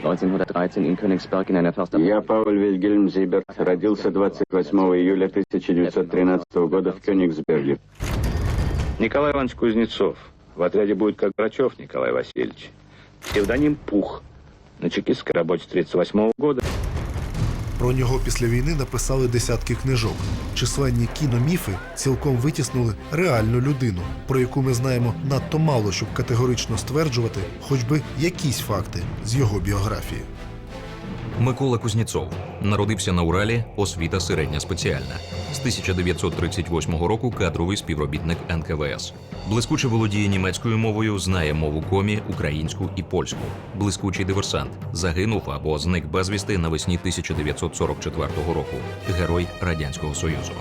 1913 in Königsberg in einer Förster... Я Пауль Вильгельм Зиберт, родился 28 июля 1913 года в Кёнигсберге. Николай Иванович Кузнецов. В отряде будет как Грачев Николай Васильевич. Псевдоним Пух. На чекистской работе 38 года. Про нього після війни написали десятки книжок. Численні кіноміфи цілком витіснули реальну людину, про яку ми знаємо надто мало, щоб категорично стверджувати хоч би якісь факти з його біографії. Микола Кузнєцов народився на Уралі, освіта середня спеціальна. З 1938 року кадровий співробітник НКВС. Блискуче володіє німецькою мовою, знає мову комі, українську і польську. Блискучий диверсант. Загинув або зник безвісти навесні 1944 року. Герой Радянського Союзу.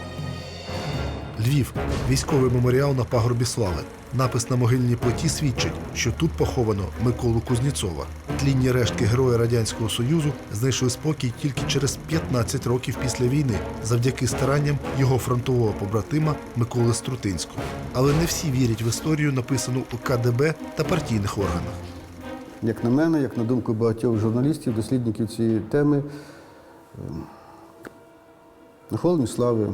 Львів військовий меморіал на пагорбі слави. Напис на могильній плиті свідчить, що тут поховано Миколу Кузнєцова. Тлінні рештки героя Радянського Союзу знайшли спокій тільки через 15 років після війни, завдяки старанням його фронтового побратима Миколи Струтинського. Але не всі вірять в історію, написану у КДБ та партійних органах. Як на мене, як на думку багатьох журналістів, дослідників цієї теми, ем, на холодні слави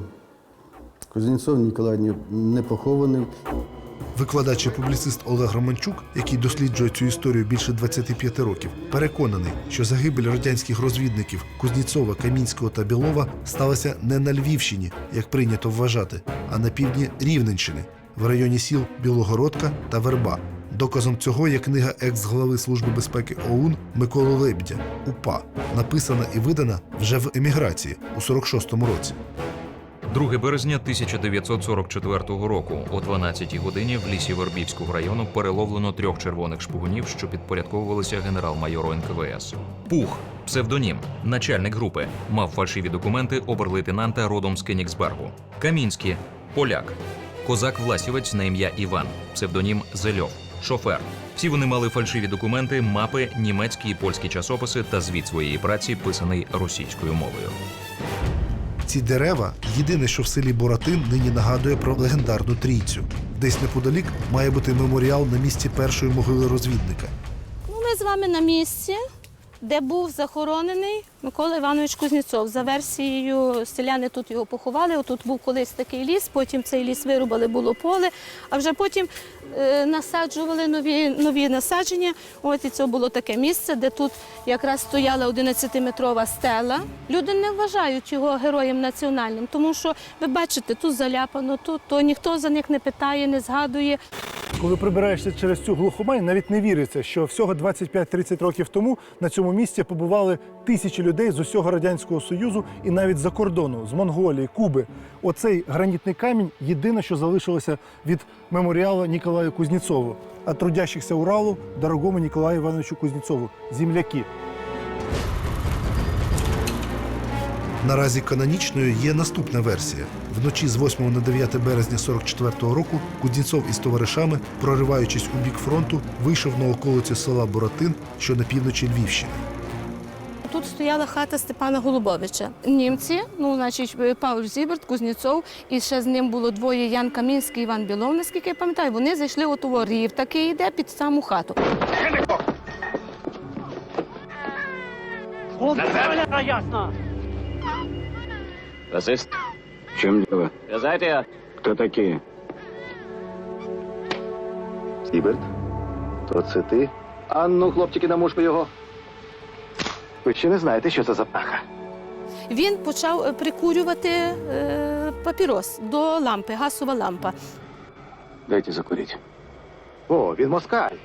Кузнєцов Ніколай не- похований. Викладач і публіцист Олег Романчук, який досліджує цю історію більше 25 років, переконаний, що загибель радянських розвідників Кузніцова, Камінського та Білова сталася не на Львівщині, як прийнято вважати, а на півдні Рівненщини, в районі сіл Білогородка та Верба. Доказом цього є книга екс-глави Служби безпеки ОУН Миколи Лебедя УПА, написана і видана вже в еміграції у 46-му році. 2 березня 1944 року о 12-й годині в лісі Вербівського району переловлено трьох червоних шпигунів, що підпорядковувалися генерал-майору НКВС. Пух, псевдонім, начальник групи, мав фальшиві документи оберлейтенанта родом з Кенігсбергу. Камінський, поляк, козак Власівець на ім'я Іван, псевдонім Зельов, шофер. Всі вони мали фальшиві документи, мапи, німецькі і польські часописи та звіт своєї праці, писаний російською мовою. Ці дерева єдине, що в селі Боратин нині нагадує про легендарну трійцю. Десь неподалік має бути меморіал на місці першої могили розвідника. Ну, ми з вами на місці, де був захоронений Микола Іванович Кузнєцов. За версією, селяни тут його поховали. Тут був колись такий ліс, потім цей ліс вирубали, було поле, а вже потім е, насаджували нові, нові насадження. От і це було таке місце, де тут якраз стояла 11-метрова стела. Люди не вважають його героєм національним, тому що ви бачите, тут заляпано, тут то ніхто за них не питає, не згадує. Коли прибираєшся через цю глухомань, навіть не віриться, що всього 25-30 років тому на цьому місці побували тисячі людей з усього радянського союзу і навіть за кордону, з Монголії, Куби. Оцей гранітний камінь єдине, що залишилося від меморіалу Ніколаю Кузнєцову, а трудящихся Уралу дорогому Ніколаю Івановичу Кузнєцову, земляки. Наразі канонічною є наступна версія. Вночі з 8 на 9 березня 44-го року Кузнєцов із товаришами, прориваючись у бік фронту, вийшов на околиці села Боратин, що на півночі Львівщини. Тут стояла хата Степана Голубовича. Німці, ну значить, Павло Зіберт, Кузнєцов, і ще з ним було двоє Ян Камінський, Іван Білов, наскільки я пам'ятаю. Вони зайшли от у рів, такий йде під саму хату. Was ist? В чем дело? Wer? Кто такие? Сіберт? То це ти? А ну, хлопчики, на мушку його. Ви ще не знаєте, що це за птаха? Він почав е, прикурювати е, папірос до лампи, газова лампа. Дайте закурить. О, він москаль.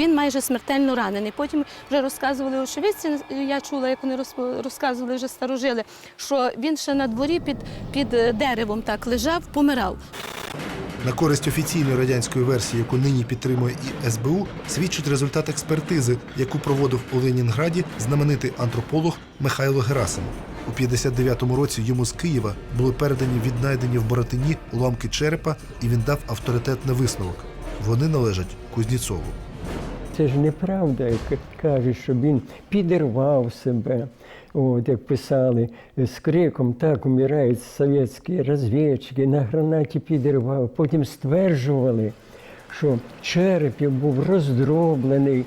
Він майже смертельно ранений. Потім вже розказували очевидці, я чула, як вони розказували вже старожили, що він ще на дворі під, під е, деревом так лежав, помирав. На користь офіційної радянської версії, яку нині підтримує і СБУ, свідчить результат експертизи, яку проводив у Ленінграді знаменитий антрополог Михайло Герасимов. У 59-му році йому з Києва були передані віднайдені в Боратині уламки черепа, і він дав авторитетний висновок. Вони належать Кузнєцову. Це ж неправда, як кажуть, що він підірвав себе, От, як писали, з криком так умирають совєтські розвідчики, на гранаті підірвав. Потім стверджували, що череп був роздроблений.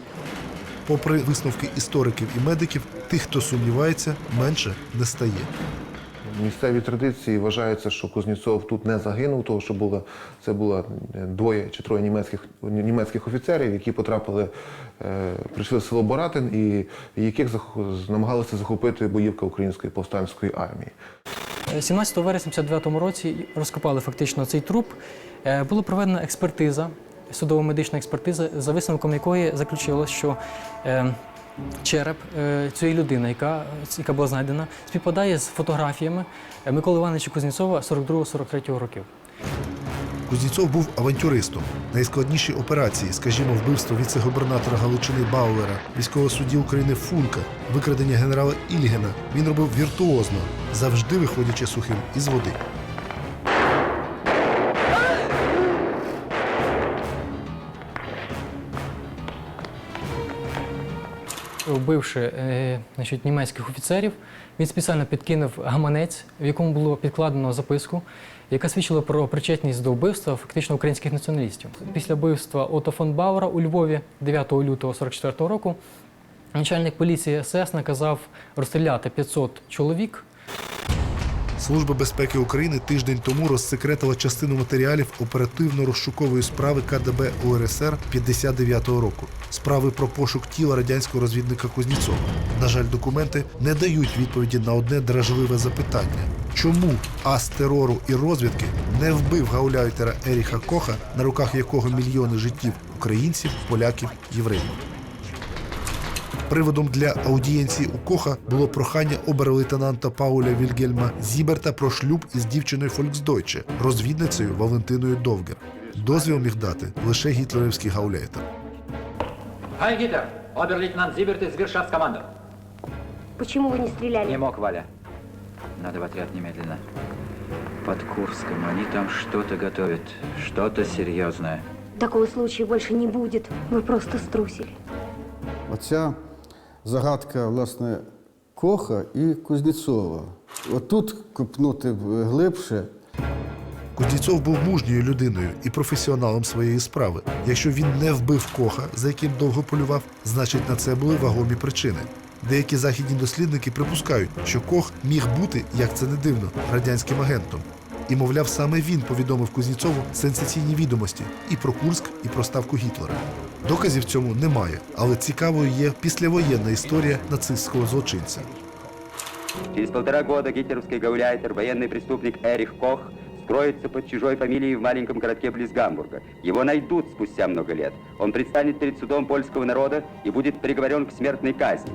Попри висновки істориків і медиків, тих, хто сумнівається, менше не стає. Місцеві традиції вважається, що Кузнєцов тут не загинув, тому що було, це було двоє чи троє німецьких, німецьких офіцерів, які потрапили, е, прийшли в село Боратин і яких намагалися захопити боївка української повстанської армії. 17 вересня 1959 році розкопали фактично цей труп. Е, Була проведена експертиза, судово-медична експертиза, за висновком якої заключилось, що е, череп е, цієї людини, яка, яка була знайдена, співпадає з фотографіями е, Миколи Івановича Кузнєцова 42-43 років. Кузнєцов був авантюристом. Найскладніші операції, скажімо, вбивство віце-губернатора Галичини Бауера, військового судді України Функа, викрадення генерала Ільгена, він робив віртуозно, завжди виходячи сухим із води. Вбивши е, значить, німецьких офіцерів, він спеціально підкинув гаманець, в якому було підкладено записку, яка свідчила про причетність до вбивства фактично українських націоналістів. Після вбивства Ото фон Баура у Львові 9 лютого 44 року начальник поліції СС наказав розстріляти 500 чоловік. Служба безпеки України тиждень тому розсекретила частину матеріалів оперативно-розшукової справи КДБ УРСР 59-го року. Справи про пошук тіла радянського розвідника Кузнєцова. На жаль, документи не дають відповіді на одне дражливе запитання: чому ас терору і розвідки не вбив гауляйтера Еріха Коха, на руках якого мільйони життів українців, поляків, євреїв? Приводом для аудієнції у Коха було прохання обер-лейтенанта Пауля Вільгельма Зіберта про шлюб із дівчиною Фольксдойче, розвідницею Валентиною Довгер. Дозвіл міг дати лише гітлерівський гауляйтер. Хай Гитлер! Обер-лейтенант Зиберт из Вершавскоманду. Почему вы не стреляли? Не мог, Валя. Надо в отряд немедленно. Под Курском они там что-то готовят. Что-то серьезное. Такого случая больше не будет. Вы просто струсили. Оця загадка, власне, Коха і Кузнєцова. Отут копнути глибше. Кузнєцов був мужньою людиною і професіоналом своєї справи. Якщо він не вбив Коха, за яким довго полював, значить на це були вагомі причини. Деякі західні дослідники припускають, що Кох міг бути, як це не дивно, радянським агентом. І, мовляв, саме він повідомив Кузнєцову сенсаційні відомості і про Курськ, і про ставку Гітлера. Доказів цьому немає, але цікавою є післявоєнна історія нацистського злочинця. Через полтора года гитлеровский гауляйтер, военный преступник Эрих Кох, скроется под чужой фамилией в маленьком городке близ Гамбурга. Его найдут спустя много лет. Он предстанет перед судом польского народа и будет приговорен к смертной казни.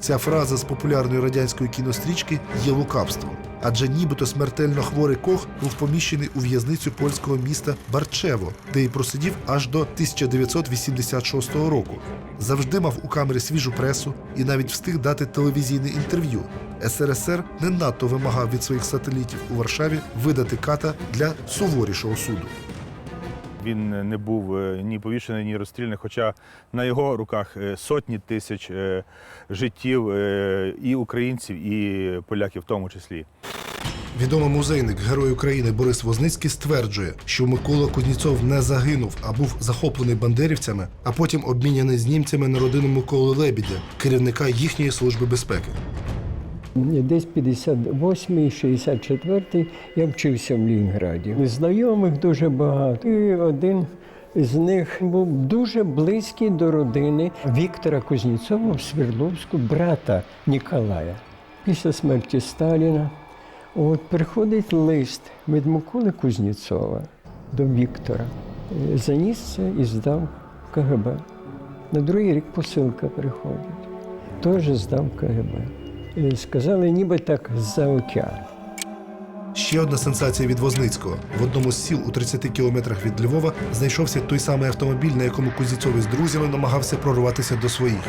Ця фраза з популярної радянської кінострічки є лукавством, адже нібито смертельно хворий Кох був поміщений у в'язницю польського міста Барчево, де й просидів аж до 1986 року. Завжди мав у камері свіжу пресу і навіть встиг дати телевізійне інтерв'ю. СРСР не надто вимагав від своїх сателітів у Варшаві видати ката для суворішого суду. Він не був е, ні повішений, ні розстріляний, хоча на його руках е, сотні тисяч е, життів і українців, і поляків в тому числі. Відомий музейник, герой України Борис Возницький стверджує, що Микола Кузнєцов не загинув, а був захоплений бандерівцями, а потім обміняний з німцями на родину Миколи Лебідя, керівника їхньої служби безпеки. Десь 58-й, 64-й я вчився в Лінграді. Знайомих дуже багато. І один з них був дуже близький до родини Віктора Кузнєцова в Свердловську, брата Ніколая. Після смерті Сталіна от приходить лист від Миколи Кузнєцова до Віктора. Заніс це і здав КГБ. На другий рік посилка приходить. Теж здав КГБ. Сказали, ніби так за океан. Ще одна сенсація від Возницького. В одному з сіл у 30 кілометрах від Львова знайшовся той самий автомобіль, на якому Кузнєцов із друзями намагався прорватися до своїх.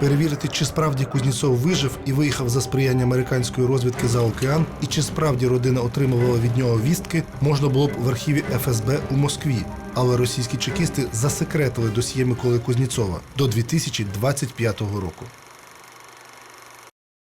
Перевірити, чи справді Кузнєцов вижив і виїхав за сприяння американської розвідки за океан, і чи справді родина отримувала від нього вістки, можна було б в архіві ФСБ у Москві. Але російські чекісти засекретили досьє Миколи Кузнєцова до 2025 року.